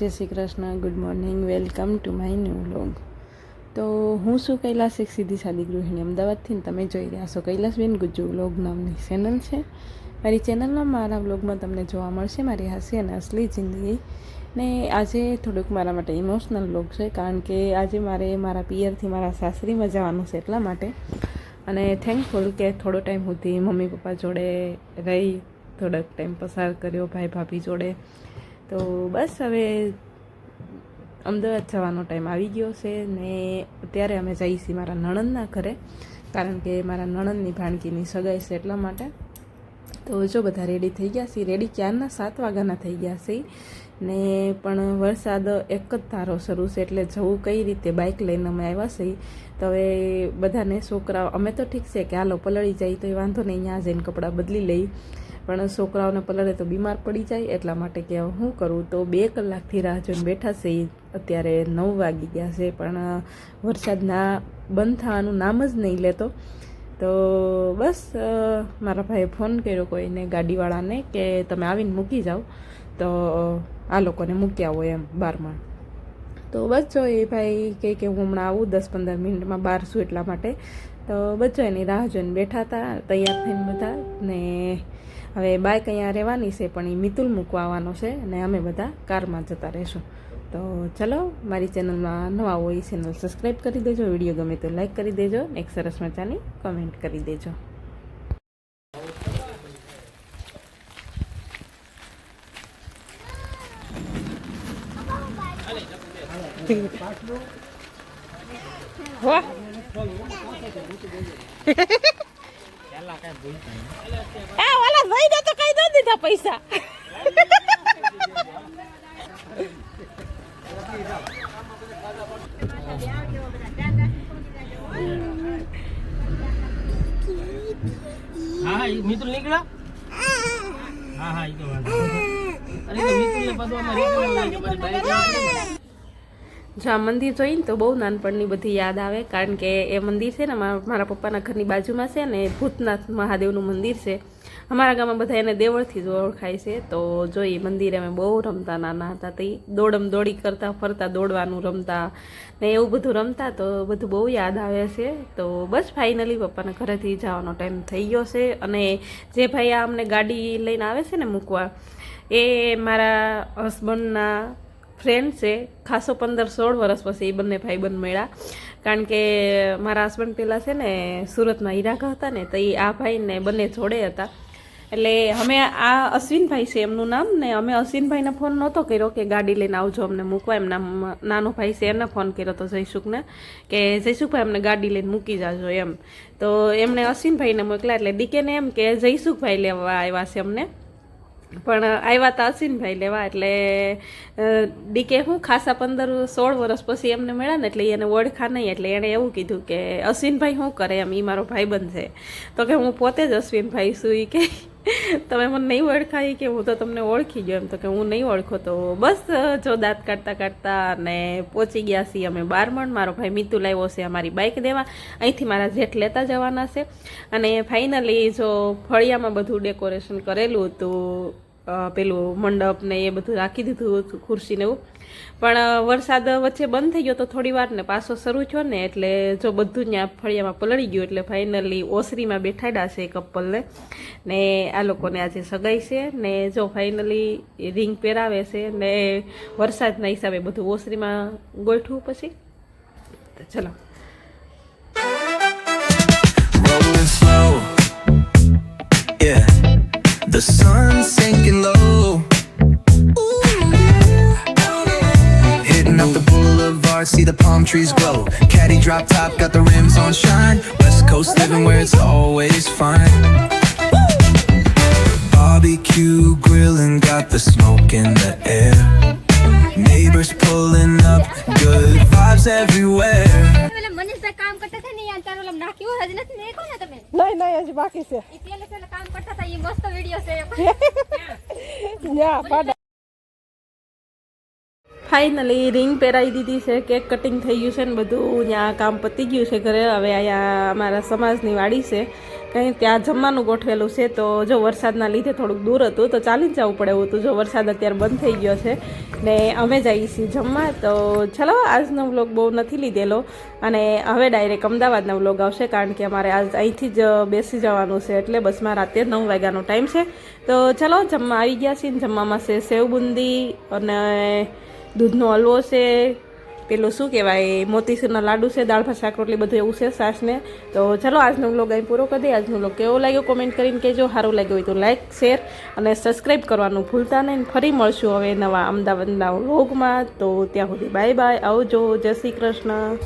જય Shri Krishna, good morning, welcome to my new vlog. તો હું શું કૈલાસ, એક સીધી સાદી ગૃહિણી. અમદાવાદથી તમે જોઈ રહ્યા છો કૈલાસબેન ગુજ્જુ વ્લોગ નામની ચેનલ છે. મારી ચેનલમાં મારા વ્લોગમાં તમને જોવા મળશે મારી હાસ્ય અને અસલી જિંદગી. ને આજે થોડુંક મારા માટે ઇમોશનલ વ્લોગ છે, કારણ કે આજે મારે મારા પિયરથી મારા સાસરીમાં જવાનું છે એટલા માટે. અને થેન્કફુલ કે થોડો ટાઈમ સુધી મમ્મી પપ્પા જોડે રહી, થોડોક ટાઈમ પસાર કર્યો ભાઈ ભાભી જોડે. તો બસ હવે અમદાવાદ જવાનો ટાઈમ આવી ગયો છે ને અત્યારે અમે જઈએ છીએ મારા નણંદના ઘરે, કારણ કે મારા નણંદની ભાણકીની સગાઈ છે એટલા માટે. તો જો બધા રેડી થઈ ગયા છે રેડી ક્યારના? સાત વાગ્યાના થઈ ગયા છે. ને પણ વરસાદ એક જ ધારો શરૂ છે, એટલે જવું કઈ રીતે? બાઇક લઈને અમે આવ્યા છીએ. તો હવે બધાને છોકરાઓ, અમે તો ઠીક છે કે હાલો પલળી જાય તો એ વાંધો નહીં, ત્યાં જઈને કપડાં બદલી લઈ. પણ છોકરાઓને પલળે તો બીમાર પડી જાય, એટલા માટે કે હું કરું? તો બે કલાકથી રાહ જોઈને બેઠા છે. અત્યારે નવ વાગી ગયા છે, પણ વરસાદ ના બંધ થવાનું નામ જ નહીં લેતો. તો બસ મારા ભાઈએ ફોન કર્યો કોઈને, ગાડીવાળાને, કે તમે આવીને મૂકી જાઓ. તો આ લોકોને મૂકી આવો એમ, બારમાં. તો બચ્ચો એ ભાઈ કહે કે હું હમણાં આવું, દસ પંદર મિનિટમાં બહાર છું એટલા માટે. તો બચ્ચો એની રાહ જોઈને બેઠા હતા, તૈયાર થઈને બધા ને હવે બાઇક અહીંયા રહેવાની છે, પણ એ મિતુલ મૂકવા આવવાનો છે અને અમે બધા કારમાં જતા રહીશું. તો ચલો, મારી ચેનલમાં નવા હોય ચેનલ સબસ્ક્રાઈબ કરી દેજો, વીડિયો ગમે તો લાઈક કરી દેજો એક સરસ મજાની કમેન્ટ કરી દેજો. વાહ. આ ઓલા ભાઈ તો કઈ દો દીધા પૈસા. હા, ઈ મિતુલ નીકળ્યા? હા હા એ તો વાંધો અરે મિત્ર ને પાછું આમાં જો આ મંદિર જોઈને તો બહુ નાનપણની બધી યાદ આવે. કારણ કે એ મંદિર છે ને મારા પપ્પાના ઘરની બાજુમાં છે ને ભૂતનાથ મહાદેવનું મંદિર છે. અમારા ગામમાં બધા એને દેવળથી જ ઓળખાય છે. તો જો એ મંદિરે અમે બહુ રમતા નાના હતા. તે દોડમ દોડી કરતા ફરતા દોડવાનું રમતા ને એવું બધું રમતા તો બધું બહુ યાદ આવે છે. તો બસ ફાઇનલી પપ્પાના ઘરેથી જવાનો ટાઈમ થઈ ગયો છે. અને જે ભાઈ આ અમને ગાડી લઈને આવે છે ને મૂકવા, એ મારા હસબન્ડના ફ્રેન્ડ છે. ખાસો પંદર સોળ વર્ષ પછી એ બંને ભાઈબંધ મળ્યા. કારણ કે મારા હસબન્ડ પહેલાં છે ને સુરતમાં ઈરાકા હતા ને, તો એ આ ભાઈને બંને જોડે હતા. એટલે અમે આ અશ્વિનભાઈ છે એમનું નામ ને અમે અશ્વિનભાઈને ફોન નહોતો કર્યો કે ગાડી લઈને આવજો અમને મૂકવા. એમના નાનો ભાઈ છે, એને ફોન કર્યો હતો જયસુખને કે જયસુખભાઈ, અમને ગાડી લઈને મૂકી જાજો એમ. તો એમણે અશ્વિનભાઈને મોકલા એટલે ડીકેને એમ કે જયસુખભાઈ લેવા આવ્યા છે અમને. પણ આવ્યા હતા અસીનભાઈ લેવા, એટલે ડીકે હું ખાસા પંદર, સોળ વર્ષ પછી એમને મળ્યા ને, એટલે એને ઓળખા નહીં, એટલે એણે એવું કીધું કે અશ્વિનભાઈ શું કરે એમ એ મારો ભાઈબંધ છે. તો કે હું પોતે જ અશ્વિનભાઈ છું એ કે તમે મને નહીં ઓળખાય કે હું તો તમને ઓળખી ગયો એમ તો કે હું નહીં ઓળખો, તો બસ જો દાંત કાઢતા કાઢતા અને પહોંચી ગયા છીએ અમે બારમણ. મારો ભાઈ મિતુ લાવ્યો છે અમારી બાઇક દેવા. અહીંથી મારા જેઠ લેતા જવાના છે. અને ફાઇનલી જો ફળિયામાં બધું ડેકોરેશન કરેલું હતું પેલું મંડપ ને એ બધું રાખી દીધું હતું ખુરશી ને એવું. પણ વરસાદ વચ્ચે બંધ થઈ ગયો તો થોડી વાર ને પાછો શરૂ થયો ને એટલે જો બધું ત્યાં ફળિયામાં પલળી ગયું એટલે ફાઇનલી ઓસરીમાં બેઠાડ્યા છે કપલને ને. આ લોકોને આજે સગાઈ છે ને જો ફાઇનલી રિંગ પહેરાવે છે ને વરસાદના હિસાબે બધું ઓસરીમાં ગોઠવું પછી. ચલો. Yeah, the sun's sinking low. Hitting up the boulevard, see the palm trees glow. Caddy drop top, got the rims on sunshine. West Coast living where it's always fine. Barbecue grilling, got the smoke in the air. Neighbors pulling up, good vibes everywhere. પેલા મનીષભાઈ કામ કરતા હતા ને યાર તારું ઓલા નાખ્યું હજી નથી દેખો ને તમે નહીં નહીં હજી બાકી છે ઈ મસ્ત વિડિયો છે. ન્યા, પાડા. ફાઇનલી રિંગ પહેરાવી દીધી છે કેક કટિંગ થઈ ગયું છે ને બધું. ત્યાં કામ પતી ગયું છે ઘરે. હવે અહીંયા અમારા સમાજની વાડી છે. કંઈ ત્યાં જમવાનું ગોઠવેલું છે. તો જો વરસાદના લીધે થોડુંક દૂર હતું, તો ચાલી જવું પડે એવું હતું. જો વરસાદ અત્યારે બંધ થઈ ગયો છે ને અમે જઈએ છીએ જમવા. તો ચલો, આજનો વ્લોગ બહુ નથી લીધેલો અને હવે ડાયરેક્ટ અમદાવાદનો વ્લોગ આવશે, કારણ કે અમારે આજ અહીંથી જ બેસી જવાનું છે. એટલે બસમાં રાતે નવ વાગ્યાનો ટાઈમ છે. તો ચલો, જમવા આવી ગયા છીએ જમવામાં છે સેવ બુંદી અને દૂધનો હલવો છે પેલું શું કહેવાય, મોતીસૂરના લાડુ છે, દાળ ભાત, શાક, રોટલી બધું એવું છે સાસને તો ચલો, આજનો વ્લોગ અહીં પૂરો કરી દઈએ. આજનો વ્લોગ કેવો લાગ્યો કોમેન્ટ કરીને કહેજો. સારું લાગ્યું હોય તો લાઇક શેર અને સબસ્ક્રાઈબ કરવાનું ભૂલતા નહીં. ફરી મળશું હવે નવા અમદાવાદના વ્લોગમાં. તો ત્યાં સુધી બાય બાય આવજો. જય શ્રી કૃષ્ણ.